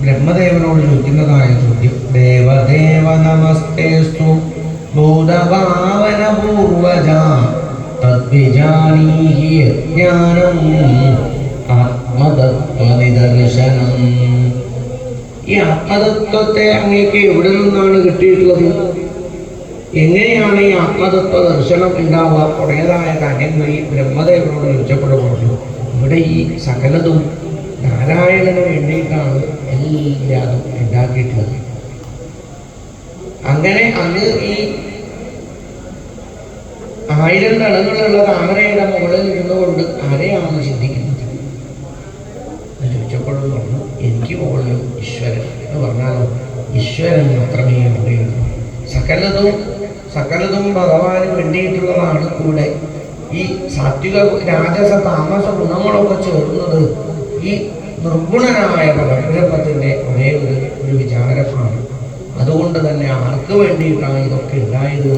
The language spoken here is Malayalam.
ബ്രഹ്മദേവനോട് ചോദിക്കുന്നതായ ചോദ്യം. ദേവദേവ നമസ്തേസ്തു ഭൂതഭാവന പൂർവജ തദ്വിജാനീഹി യജ്ഞാനം ആത്മതത്വനിദർശനം. ഈ ആത്മതത്വത്തെ അങ്ങേക്ക് എവിടെ നിന്നാണ് കിട്ടിയിട്ടുള്ളത്? എങ്ങനെയാണ് ഈ ആത്മതത്വ ദർശനം ഉണ്ടാവുക? കുറേതായ കാര്യങ്ങൾ ഈ ബ്രഹ്മദേവനോട് ചോദിച്ചപ്പെടുമ്പോൾ ഇവിടെ ഈ സകലതും നാരായണന് വേണ്ടിയിട്ടാണ് എല്ലാതും ഉണ്ടാക്കിയിട്ടുള്ളത്. അങ്ങനെ അന്ന് ഈ ആയിരം തളങ്ങളുള്ള താമരയുടെ മുകളിൽ ഇരുന്നുകൊണ്ട് ആരെയാണ് ചിന്തിക്കുന്നത്? ചോദിച്ചപ്പോഴും പറഞ്ഞു എനിക്ക് മുകളിലും ഈശ്വരൻ എന്ന് പറഞ്ഞാലോ ഈശ്വരൻ മാത്രമേ അറിയുള്ളൂ സകലതും സകലതും ഭഗവാന് വേണ്ടിയിട്ടുള്ളതാണ് കൂടെ. ഈ സാത്വിക രാജസ താമസ ഗുണങ്ങളൊക്കെ ചേർന്നത് ഈ നിർഗുണനായ പരബ്രഹ്മത്തിന്റെ ഒരേ ഒരു ഒരു വിചാരമാണ്. അതുകൊണ്ട് തന്നെ ആർക്ക് വേണ്ടിയിട്ടാണ് ഇതൊക്കെ ഉണ്ടായത്?